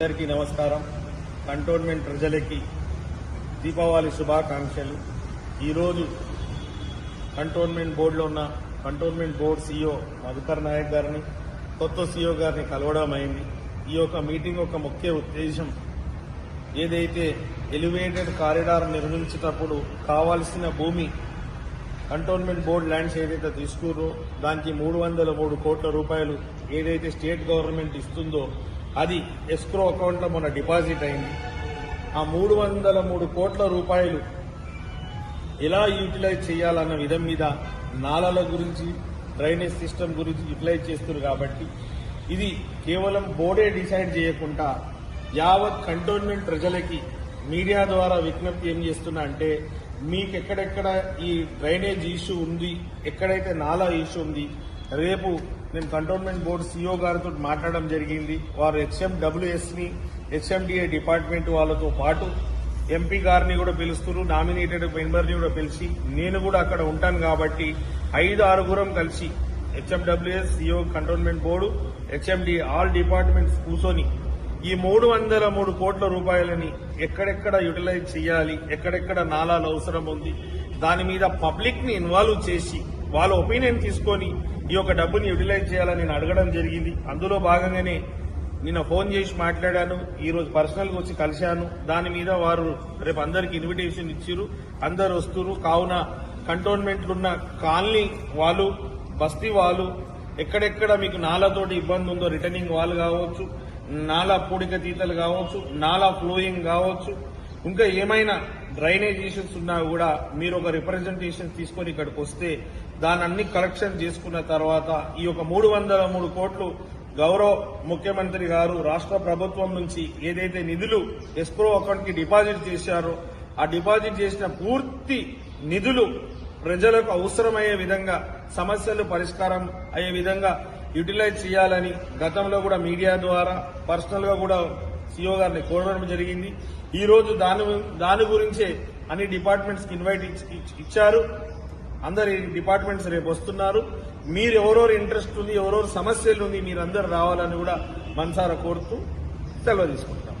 అందరికీ నమస్కారం. కంటోన్మెంట్ ప్రజలకి దీపావళి శుభాకాంక్షలు. ఈరోజు కంటోన్మెంట్ బోర్డులో ఉన్న cantonment board CEO Madhukar Nayak గారిని కొత్త సీఈఓ గారిని కలవడం అయింది. ఈ యొక్క మీటింగ్ యొక్క ముఖ్య ఉద్దేశం ఏదైతే ఎలివేటెడ్ కారిడార్ నిర్మించేటప్పుడు కావాల్సిన భూమి కంటోన్మెంట్ బోర్డు ల్యాండ్స్ ఏదైతే తీసుకుర్రో దానికి మూడు వందల మూడు కోట్ల రూపాయలు ఏదైతే స్టేట్ గవర్నమెంట్ ఇస్తుందో అది ఎస్క్రో అకౌంట్లో మొన్న డిపాజిట్ అయింది. ఆ మూడు వందల మూడు కోట్ల రూపాయలు ఎలా యూటిలైజ్ చేయాలన్న విధం మీద నాలల గురించి డ్రైనేజ్ సిస్టమ్ గురించి యూటిలైజ్ చేస్తున్నారు కాబట్టి ఇది కేవలం బోర్డే డిసైడ్ చేయకుండా యావత్ కంటోన్మెంట్ ప్రజలకి మీడియా ద్వారా విజ్ఞప్తి ఏం చేస్తున్నా అంటే మీకు ఎక్కడెక్కడ ఈ డ్రైనేజ్ ఇష్యూ ఉంది ఎక్కడైతే నాలా ఇష్యూ ఉంది రేపు నేను కంటోన్మెంట్ బోర్డు సీఈఓ గారితో మాట్లాడడం జరిగింది. వారు హెచ్ఎండబ్ల్యూఎస్ని హెచ్ఎండిఏ డిపార్ట్మెంట్ వాళ్ళతో పాటు ఎంపీ గారిని కూడా పిలుస్తున్నారు. నామినేటెడ్ మెంబర్ని కూడా పిలిచి నేను కూడా అక్కడ ఉంటాను కాబట్టి ఐదు ఆరుగురం కలిసి HMWS CO cantonment board HMD all departments కూర్చొని ఈ మూడు వందల మూడు కోట్ల రూపాయలని ఎక్కడెక్కడ యూటిలైజ్ చేయాలి ఎక్కడెక్కడ నాలాలు అవసరం ఉంది దాని మీద పబ్లిక్ని ఇన్వాల్వ్ చేసి వాళ్ళ ఒపీనియన్ తీసుకొని ఈ యొక్క డబ్బుని యూటిలైజ్ చేయాలని నేను అడగడం జరిగింది. అందులో భాగంగానే నిన్న ఫోన్ చేసి మాట్లాడాను. ఈరోజు పర్సనల్గా వచ్చి కలిశాను. దాని మీద వారు రేపు అందరికి ఇన్విటేషన్ ఇచ్చిరు అందరు వస్తురు కావున కంటోన్మెంట్ ఉన్న కాలనీ వాళ్ళు బస్తీ వాళ్ళు ఎక్కడెక్కడ మీకు నాలాతోటి ఇబ్బంది ఉందో రిటర్నింగ్ వాళ్ళు కావచ్చు నాలా పూడిక తీతలు కావచ్చు నాలా ఫ్లోయింగ్ కావచ్చు ఇంకా ఏమైనా డ్రైనేజ్ ఇష్యూస్ ఉన్నా కూడా మీరు ఒక రిప్రజెంటేషన్ తీసుకొని ఇక్కడికి వస్తే దాని అన్ని కలెక్షన్ చేసుకున్న తర్వాత ఈ యొక్క మూడు వందల మూడు కోట్లు గౌరవ ముఖ్యమంత్రి గారు రాష్ట్ర ప్రభుత్వం నుంచి ఏదైతే నిధులు ఎస్క్రో అకౌంట్కి డిపాజిట్ చేశారో ఆ డిపాజిట్ చేసిన పూర్తి నిధులు ప్రజలకు అవసరమయ్యే విధంగా సమస్యలు పరిష్కారం అయ్యే విధంగా యూటిలైజ్ చేయాలని గతంలో కూడా మీడియా ద్వారా పర్సనల్గా కూడా సిఓ గారిని కోరడం జరిగింది. ఈ రోజు దాని దాని గురించే అన్ని డిపార్ట్మెంట్స్కి ఇన్వైట్ ఇచ్చారు. అందరి డిపార్ట్మెంట్స్ రేపు వస్తున్నారు. మీరు ఎవరెవరు ఇంట్రెస్ట్ ఉంది ఎవరెవరు సమస్యలు ఉంది మీరందరూ రావాలని కూడా మనసారా కోరుతూ సెలవు తీసుకుంటాం